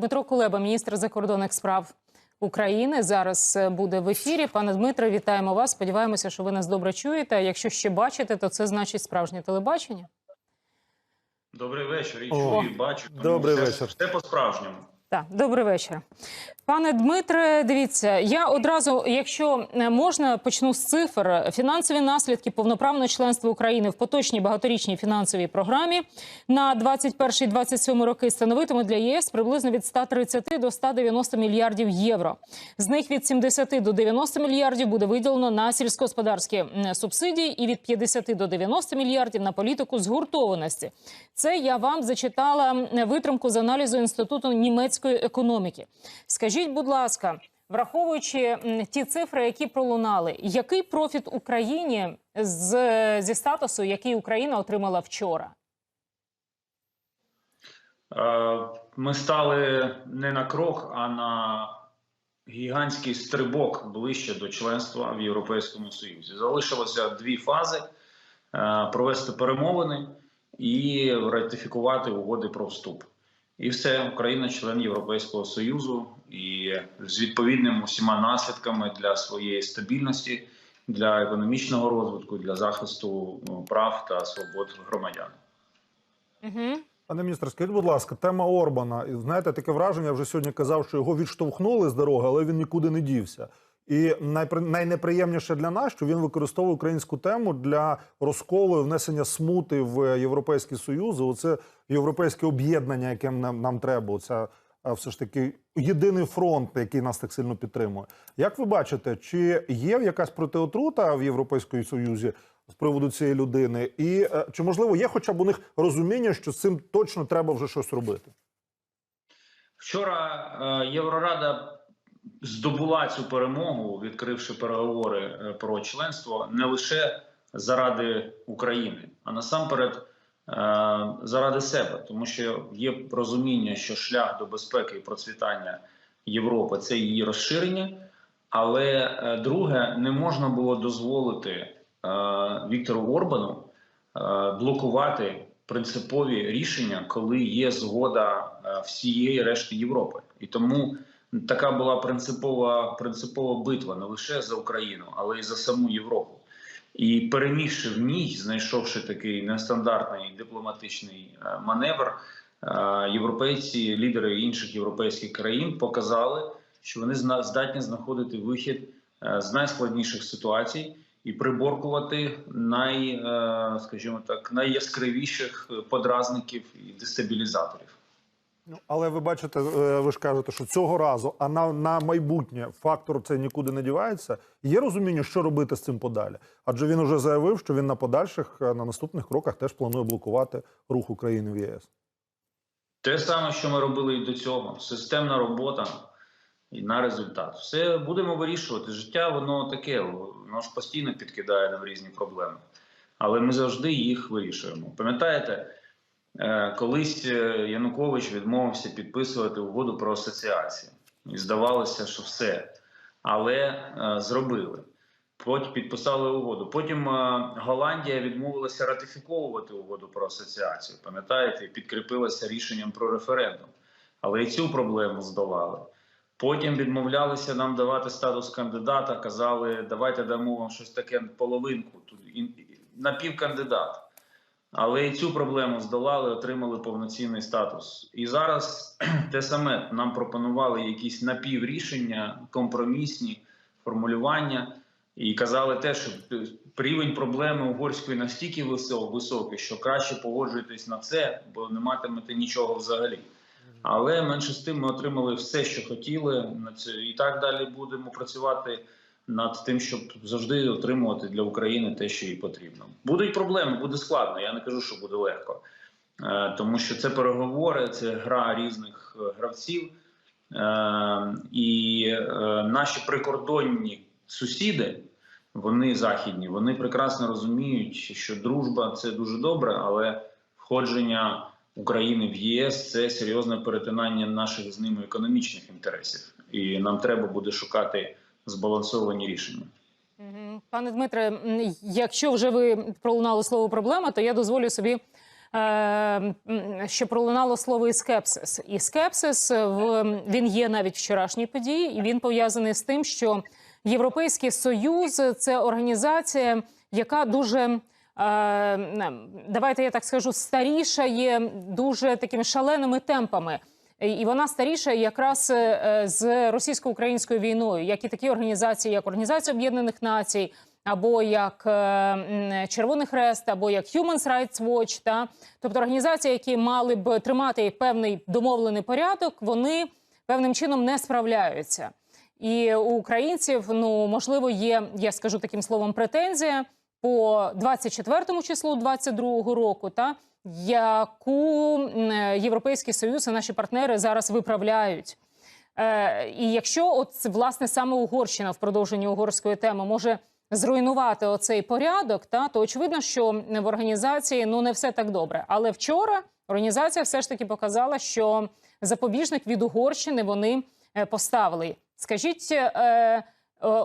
Дмитро Кулеба, міністр закордонних справ України, зараз е, буде в ефірі. Пане Дмитре, вітаємо вас. Сподіваємося, що ви нас добре чуєте. Якщо ще бачите, то це значить справжнє телебачення. Добрий вечір. І чую, і бачу. Тому добрий все, вечір. Все по-справжньому. Так, добрий вечір. Пане Дмитре, дивіться, я одразу, якщо е, можна, почну з цифр. Фінансові наслідки повноправного членства України в поточній багаторічній фінансовій програмі на 21-27 роки становитимуть для ЄС приблизно від 130 до 190 мільярдів євро. З них від 70 до 90 мільярдів буде виділено на сільськогосподарські субсидії і від 50 до 90 мільярдів на політику згуртованості. Це я вам зачитала витримку з аналізу інституту німецької економіки. Скажіть, будь ласка, враховуючи ті цифри, які пролунали, який профіт Україні з зі статусу, який Україна отримала вчора? Е, Ми стали не на крок, а на гігантський стрибок ближче до членства в Європейському Союзі. Залишилося дві фази: е, провести перемовини і ратифікувати угоди про вступ. І все, Україна член Європейського Союзу і з відповідними усіма наслідками для своєї стабільності, для економічного розвитку, для захисту ну, прав та свобод громадян. Угу. Пане міністр, скажіть, будь ласка, тема Орбана. І знаєте, таке враження, я вже сьогодні казав, що його відштовхнули з дороги, але він нікуди не дівся. І найпри... найнеприємніше для нас, що він використовує українську тему для розколу і внесення смути в Європейський Союз. Оце європейське об'єднання, яке нам, нам треба. Оце а, все ж таки єдиний фронт, який нас так сильно підтримує. Як ви бачите, чи є якась протиотрута в Європейському Союзі з приводу цієї людини? І е, чи можливо є хоча б у них розуміння, що з цим точно треба вже щось робити? Вчора е, Єврорада здобула цю перемогу, відкривши переговори е, про членство не лише заради України, а насамперед е, заради себе, тому що є розуміння, що шлях до безпеки і процвітання Європи це її розширення. Але е, друге, не можна було дозволити е, Віктору Орбану е, блокувати принципові рішення, коли є згода е, всієї решти Європи, і тому така була принципова принципова битва не лише за Україну, але й за саму Європу. І перемігши в ній, знайшовши такий нестандартний дипломатичний е, маневр, е, європейці, лідери інших європейських країн показали, що вони здатні знаходити вихід е, з найскладніших ситуацій і приборкувати най, скажімо так, найяскравіших подразників і дестабілізаторів. Ну, але ви бачите, е, ви ж кажете, що цього разу, а на, на майбутнє фактор це нікуди не дівається. Є розуміння, що робити з цим подалі? Адже він уже заявив, що він на подальших е, на наступних кроках теж планує блокувати рух України в ЄС. Те саме, що ми робили і до цього: системна робота і на результат. Все будемо вирішувати. Життя воно таке, воно ж постійно підкидає нам різні проблеми. Але ми завжди їх вирішуємо. Пам'ятаєте, колись е, Янукович відмовився підписувати угоду про асоціацію. І здавалося, що все. Але е, зробили. Потім підписали угоду. Потім е, Голландія відмовилася ратифіковувати угоду про асоціацію. Пам'ятаєте, підкріпилася рішенням про референдум. Але і цю проблему здолали. Потім відмовлялися нам давати статус кандидата, казали, давайте дамо вам щось таке половинку, напівкандидат. Але і цю проблему здолали, отримали повноцінний статус. І зараз те саме нам пропонували якісь напіврішення, компромісні формулювання, і казали те, що рівень проблеми угорської настільки високий, що краще погоджуйтесь на це, бо не матимете нічого взагалі. Але менше з тим ми отримали все, що хотіли. І так далі будемо працювати над тим, щоб завжди отримувати для України те, що їй потрібно. Будуть проблеми, буде складно. Я не кажу, що буде легко, Е, тому що це переговори, це гра різних е, гравців, Е, і наші прикордонні сусіди. Вони західні, вони прекрасно розуміють, що дружба це дуже добре, але входження України в ЄС це серйозне перетинання наших з ними економічних інтересів, і нам треба буде шукати збалансовані рішення. Пане Дмитре, якщо вже ви пролунали слово проблема, то я дозволю собі е, що пролунало слово і скепсис. І скепсис в він є навіть вчорашній події, і він пов'язаний з тим, що Європейський Союз це організація, яка дуже е, давайте я так скажу, старішає дуже такими шаленими темпами. І вона старіша якраз е, з російсько-українською війною, як і такі організації, як Організація Об'єднаних Націй, або як е, Червоний Хрест, або як Human Rights Watch, та тобто організації, які мали б тримати певний домовлений порядок, вони певним чином не справляються. І у українців, ну можливо, є, я скажу таким словом, претензія по 24 числу 22 року, та яку е, Європейський Союз і наші партнери зараз виправляють. Е, і якщо от власне саме Угорщина в продовженні угорської теми може зруйнувати оцей порядок, та то очевидно, що в організації ну не все так добре. Але вчора організація все ж таки показала, що запобіжник від Угорщини вони е, поставили. Скажіть,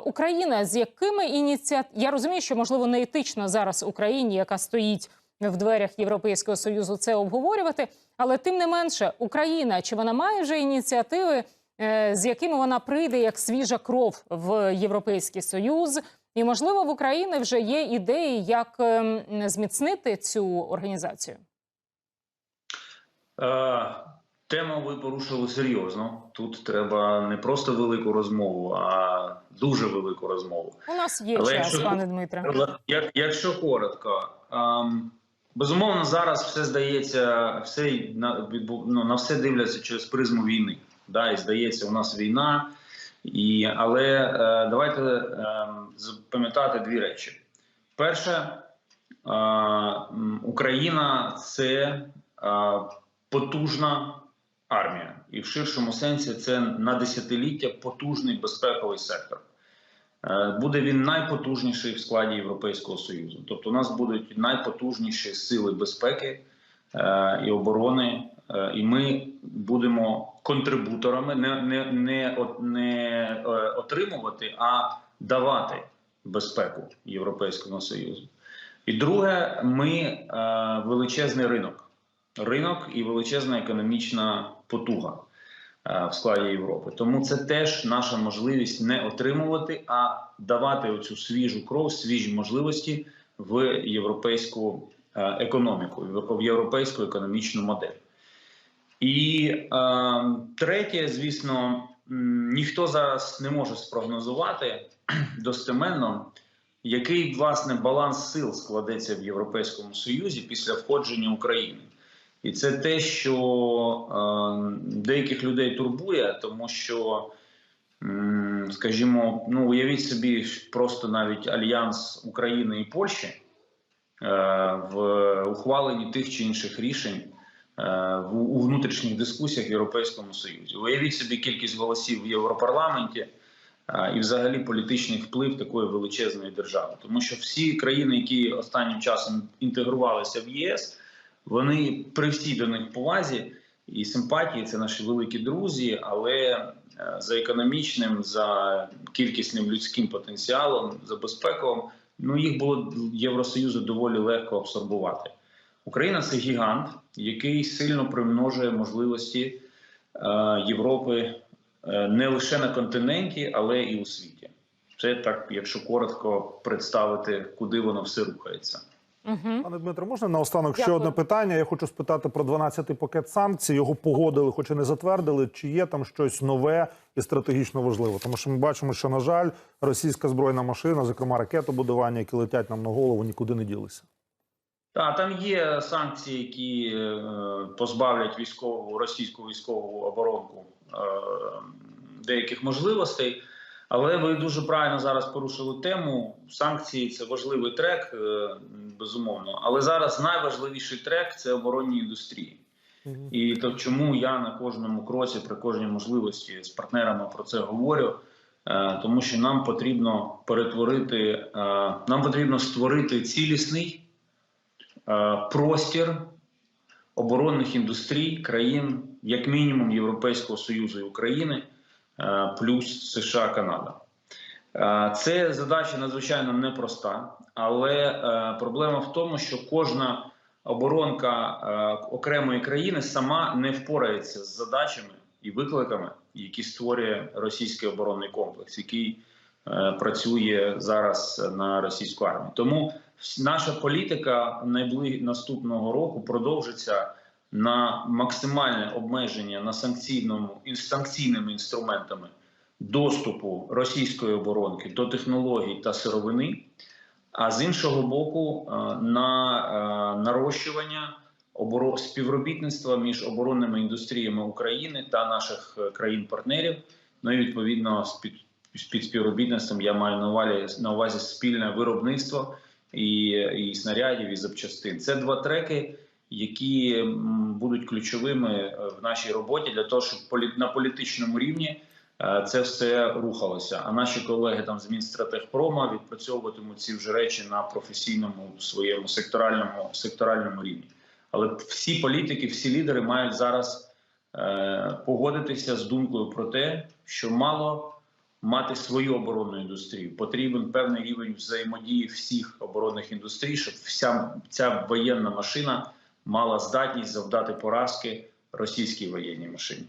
Україна з якими ініціативами... Я розумію, що можливо не етично зараз Україні, яка стоїть в дверях Європейського союзу, це обговорювати. Але тим не менше, Україна чи вона має вже ініціативи, е, з якими вона прийде як свіжа кров в Європейський Союз? І можливо в Україні вже є ідеї, як ем, зміцнити цю організацію. Е, Тему ви порушили серйозно. Тут треба не просто велику розмову, а дуже велику розмову. У нас є Але час, якщо- пане Дмитре. Як, якщо коротко, ем, безумовно, зараз все здається, все на, ну, на все дивляться через призму війни. Да, і здається, у нас війна. І, але е, давайте ем, запам'ятати дві речі. Перше, е, Україна це е, потужна армія, і в ширшому сенсі це на десятиліття потужний безпековий сектор. Е, Буде він найпотужніший в складі Європейського Союзу. Тобто, у нас будуть найпотужніші сили безпеки е, і оборони, е, і ми будемо контрибуторами, не, не, не, не отримувати, а давати безпеку Європейському Союзу. І друге, ми величезний ринок. Ринок і величезна економічна потуга в складі Європи. Тому це теж наша можливість не отримувати, а давати оцю свіжу кров, свіжі можливості в європейську е, економіку, в європейську економічну модель. І е, третє, звісно, ніхто зараз не може спрогнозувати достеменно, який власне баланс сил складеться в Європейському Союзі після входження України. І це те, що е, деяких людей турбує, тому що, м, скажімо, ну уявіть собі, просто навіть альянс України і Польщі е, в ухваленні тих чи інших рішень е, у внутрішніх дискусіях в Європейському Союзі. Уявіть собі кількість голосів в Європарламенті. е, І, взагалі, політичний вплив такої величезної держави, тому що всі країни, які останнім часом інтегрувалися в ЄС, вони при всій до них повазі і симпатії, це наші великі друзі, але е, за економічним, за кількісним людським потенціалом, за безпековим, ну їх було Євросоюзу доволі легко абсорбувати. Україна це гігант, який сильно примножує можливості е, Європи е, не лише на континенті, але і у світі. Це так, якщо коротко представити, куди воно все рухається. Угу. Пане Дмитро, можна наостанок ще одне питання? Я хочу спитати про 12-й пакет санкцій. Його погодили, хоч і не затвердили. Чи є там щось нове і стратегічно важливе? Тому що ми бачимо, що на жаль, російська збройна машина, зокрема ракетобудування, які летять нам на голову, нікуди не ділися. Так, там є санкції, які е, позбавлять військову російську військову оборонку е, деяких можливостей. Але ви дуже правильно зараз порушили тему. Санкції це важливий трек, е, безумовно. Але зараз найважливіший трек це оборонні індустрії. І то чому я на кожному кроці, при кожній можливості з партнерами про це говорю. Е, Тому що нам потрібно перетворити, е, нам потрібно створити цілісний простір оборонних індустрій країн, як мінімум Європейського Союзу і України, плюс США, Канада. Е, Це задача надзвичайно непроста, але е, проблема в тому, що кожна оборонка е, окремої країни сама не впорається з задачами і викликами, які створює російський оборонний комплекс, який е, працює зараз на російську армію. Тому наша політика наступного року продовжиться на максимальне обмеження на санкційному санкційними інструментами доступу російської оборонки до технологій та сировини. А з іншого боку, е, на е, нарощування співробітництва між оборонними індустріями України та наших е, країн-партнерів. Ну і відповідно під співробітництвом я маю на увазі, на увазі спільне виробництво і, і снарядів, і запчастин. Це два треки, які будуть ключовими е, в нашій роботі для того, щоб на політичному рівні е, це все рухалося. А наші колеги там з Мінстратегпрома відпрацьовуватимуть ці вже речі на професійному своєму секторальному секторальному рівні. Але всі політики, всі лідери мають зараз е, погодитися з думкою про те, що мало мати свою оборонну індустрію. Потрібен певний рівень взаємодії всіх оборонних індустрій, щоб вся ця воєнна машина мала здатність завдати поразки російській воєнній машині.